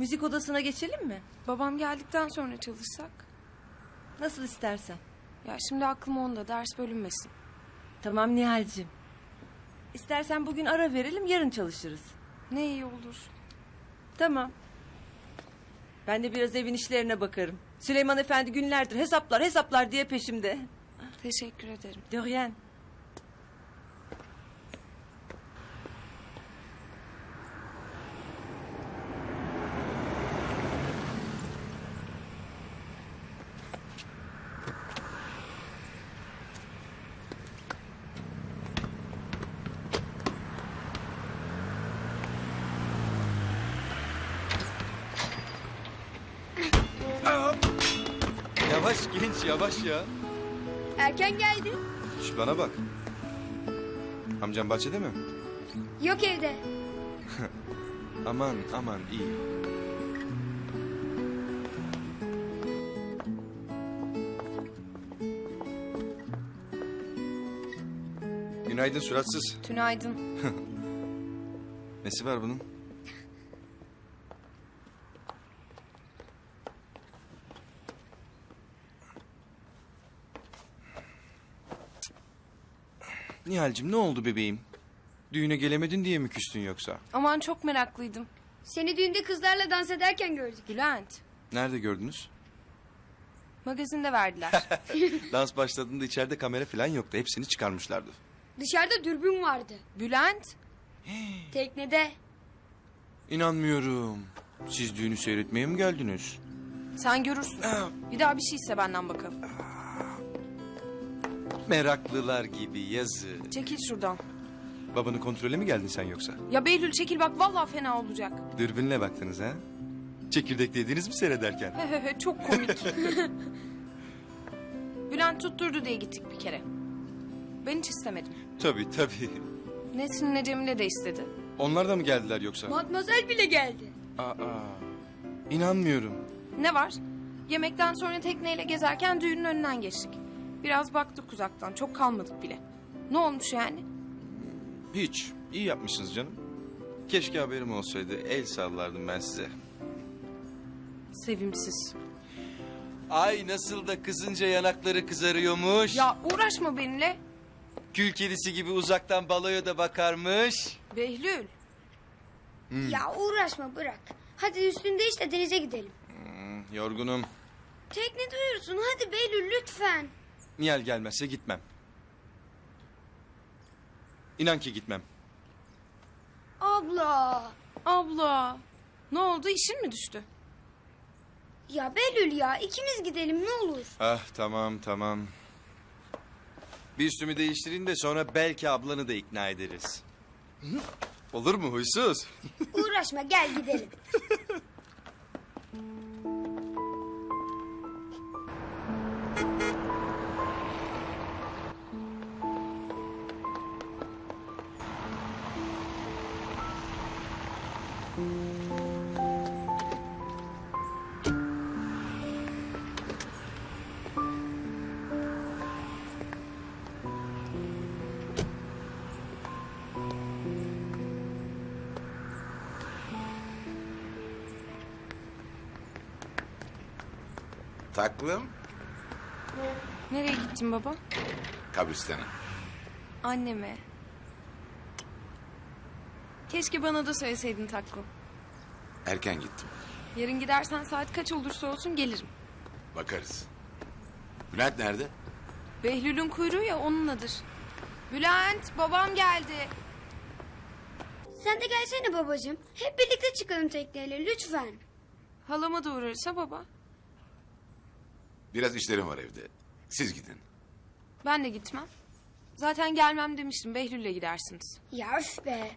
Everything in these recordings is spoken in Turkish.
Müzik odasına geçelim mi? Babam geldikten sonra çalışsak. Nasıl istersen. Ya şimdi aklım onda ders bölünmesin. Tamam Nihal'cim. İstersen bugün ara verelim yarın çalışırız. Ne iyi olur. Tamam. Ben de biraz evin işlerine bakarım. Süleyman Efendi günlerdir hesaplar hesaplar diye peşimde. Teşekkür ederim. De rien. Yavaş genç yavaş ya. Erken geldi. Şş bana bak. Amcam bahçede mi? Yok evde. Aman aman iyi. Günaydın suratsız. Tünaydın. Nesi var bunun? Nihal'cim ne oldu bebeğim? Düğüne gelemedin diye mi küstün yoksa? Aman çok meraklıydım. Seni düğünde kızlarla dans ederken gördük. Bülent. Nerede gördünüz? Magazinde verdiler. Dans başladığında içeride kamera falan yoktu. Hepsini çıkarmışlardı. Dışarıda dürbün vardı. Bülent. Teknede. İnanmıyorum. Siz düğünü seyretmeye mi geldiniz? Sen görürsün. Bir daha bir şeyse benden bakalım. Meraklılar gibi yazı. Çekil şuradan. Babanı kontrole mi geldin sen yoksa? Ya Behlül çekil bak vallahi fena olacak. Dürbünle baktınız ha? Çekirdek dediniz mi seyrederken? He he he çok komik. Bülent tutturdu diye gittik bir kere. Ben hiç istemedim. tabii tabii. Nesin ne Cemile de istedi. Onlar da mı geldiler yoksa? Matmazel bile geldi. Aa, inanmıyorum. Ne var? Yemekten sonra tekneyle gezerken düğünün önünden geçtik. Biraz baktık uzaktan. Çok kalmadık bile. Ne olmuş yani? Hiç. İyi yapmışsınız canım. Keşke haberim olsaydı. El sallardım ben size. Sevimsiz. Ay nasıl da kızınca yanakları kızarıyormuş. Ya uğraşma benimle. Kül kedisi gibi uzaktan baloya da bakarmış. Behlül. Ya uğraşma bırak. Hadi üstünde değiş de denize gidelim. Hmm, yorgunum. Teknede uyursun hadi Behlül lütfen. Nihal gelmezse gitmem. İnan ki gitmem. Abla. Abla. Ne oldu işin mi düştü? Ya Behlül ya ikimiz gidelim ne olur. Ah tamam tamam. Bir üstümü değiştireyim de sonra belki ablanı da ikna ederiz. Hı? Olur mu huysuz? Uğraşma gel gidelim. Taklım Nereye gittin baba? kabristana. Anneme. Keşke bana da söyleseydin taklım. Erken gittim. Yarın gidersen saat kaç olursa olsun gelirim. Bakarız. Bülent nerede? Behlül'ün kuyruğu ya onunladır. Bülent babam geldi. Sen de gelsene babacığım. Hep birlikte çıkalım tekneyle lütfen. Halama da uğrarsa baba. Biraz işlerim var evde. Siz gidin. Ben de gitmem. Zaten gelmem demiştim. Behlül'le gidersiniz. Ya üf be.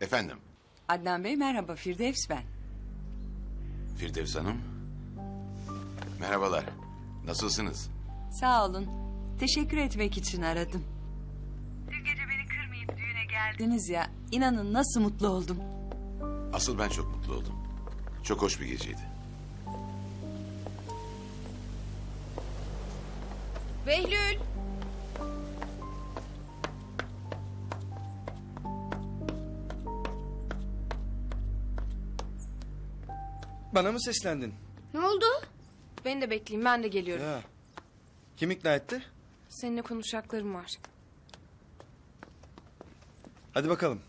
Efendim Adnan Bey merhaba Firdevs ben. Firdevs Hanım. Merhabalar. Nasılsınız? Sağ olun. Teşekkür etmek için aradım. Dün gece beni kırmayıp düğüne geldin. Deniz ya inanın nasıl mutlu oldum. Asıl ben çok mutlu oldum. Çok hoş bir geceydi. Behlül. Bana mı seslendin? Ne oldu? Beni de bekleyin ben de geliyorum. Ya. Kim ikna etti? Seninle konuşacaklarım var. Hadi bakalım.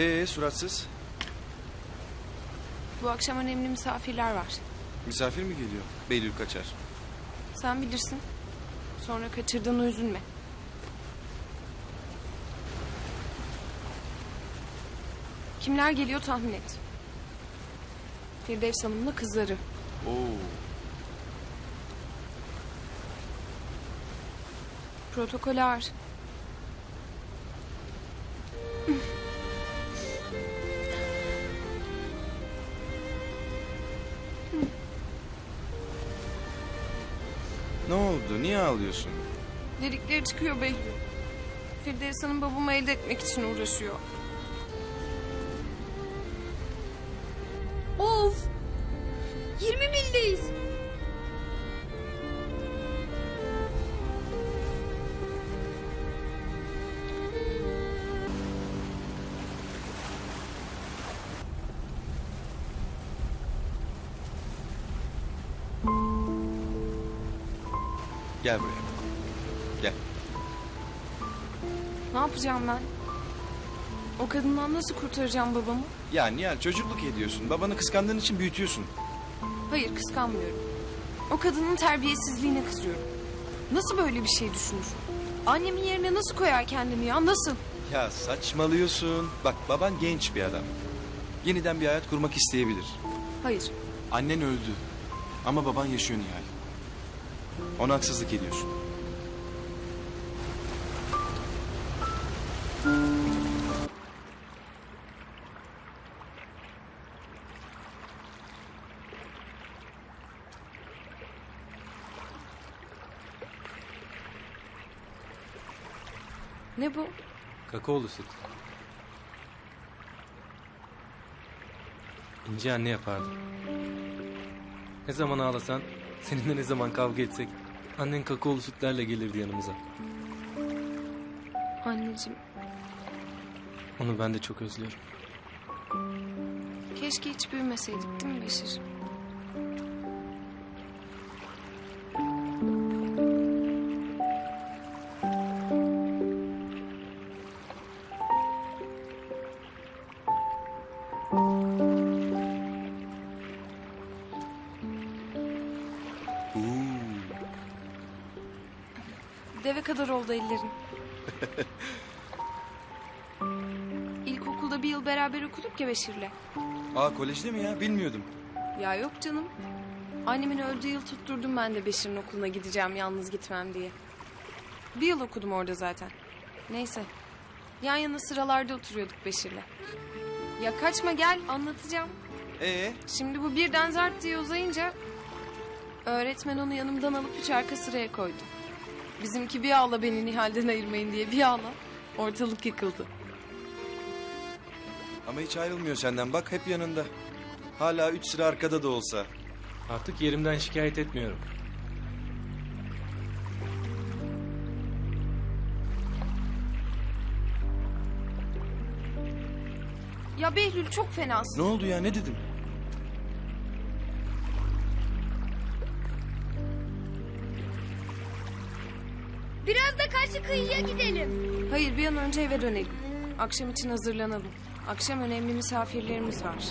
Ee suratsız. Bu akşam önemli misafirler var. Misafir mi geliyor? Beylül kaçar. Sen bilirsin. Sonra kaçırdığını üzülme. Kimler geliyor tahmin et. Firdevs Hanım'la kızları. Oo. Protokoler. Ne oldu? Niye ağlıyorsun? Dedikleri çıkıyor Behlül. Firdevs Hanım babamı elde etmek için uğraşıyor. Of! 20 mildeyiz. Gel buraya. Gel. Ne yapacağım ben? O kadından nasıl kurtaracağım babamı? Ya Nihal çocukluk ediyorsun. Babanı kıskandığın için büyütüyorsun. Hayır kıskanmıyorum. O kadının terbiyesizliğine kızıyorum. Nasıl böyle bir şey düşünür? Annemin yerine nasıl koyar kendini ya nasıl? Ya saçmalıyorsun. Bak baban genç bir adam. Yeniden bir hayat kurmak isteyebilir. Hayır. Annen öldü. Ama baban yaşıyor Nihal. Ona haksızlık ediyorsun. Ne bu? Kakaolu süt. İnce anne yapardı. Ne zaman ağlasan, seninle ne zaman kavga etsek... ...annen kakaolu sütlerle gelirdi yanımıza. Anneciğim Onu ben de çok özlüyorum. keşke hiç büyümeseydik değil mi Beşir? Deve kadar oldu ellerin. İlkokulda bir yıl beraber okuduk ya Beşir'le. Aa kolejde mi ya? Bilmiyordum. Ya yok canım. Annemin öldüğü yıl tutturdum ben de Beşir'in okuluna gideceğim yalnız gitmem diye. Bir yıl okudum orada zaten. Neyse. Yan yana sıralarda oturuyorduk Beşir'le. Ya kaçma gel anlatacağım. Ee, Şimdi bu birden zart diye uzayınca... Öğretmen onu yanımdan alıp üç arka sıraya koydu. Bizimki bir ağla beni Nihal'den ayırmayın diye bir ağla. Ortalık yıkıldı. ama hiç ayrılmıyor senden. Bak hep yanında. Hala üç sıra arkada da olsa. Artık yerimden şikayet etmiyorum. Ya Behlül çok fenasın. Ne oldu ya? Ne dedim? Biraz da karşı kıyıya gidelim. Hayır bir an önce eve dönelim. Akşam için hazırlanalım. Akşam önemli misafirlerimiz var.